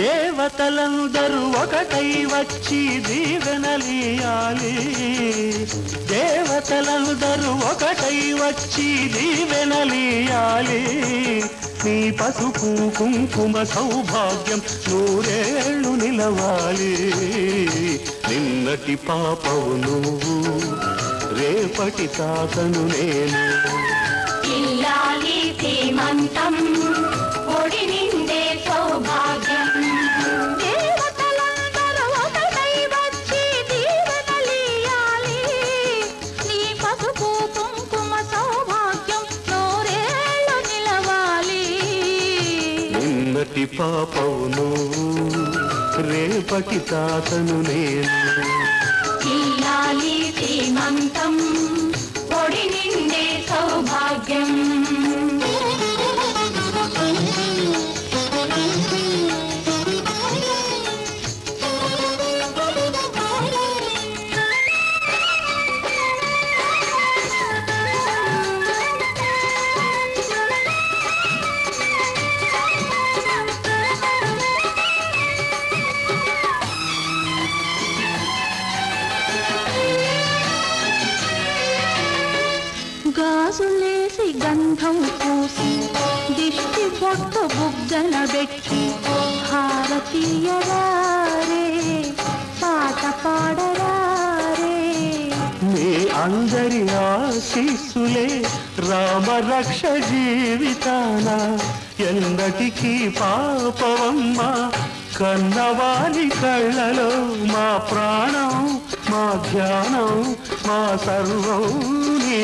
దేవతలందరూ ఒకటై వచ్చి దీవెనలియాలి దేవతలందరూ ఒకటై వచ్చి దీవెనలియాలి నీ పసుపు కుంకుమ సౌభాగ్యం నూరేళ్ళు నిలవాలి. నిన్నటి పాపవు నువ్వు రేపటి తాతను నేను. ఇల్లాలి శ్రీమంతం పాపవును. రేపటి తాతను నేను. తీయాలి శ్రీమంతం గాజులేసి గంధం పూసి దిష్టి పొట్టు బుగ్గన పెట్టి భారతీయరారే పాట పాడరారే మీ అందరి ఆశీస్సులే రామరక్ష జీవితాన ఎందటికీ పాపవమ్మ కన్నవాని కళ్ళలో మా ప్రాణం మా ధ్యానం మా సర్వం నీవేనమ్మా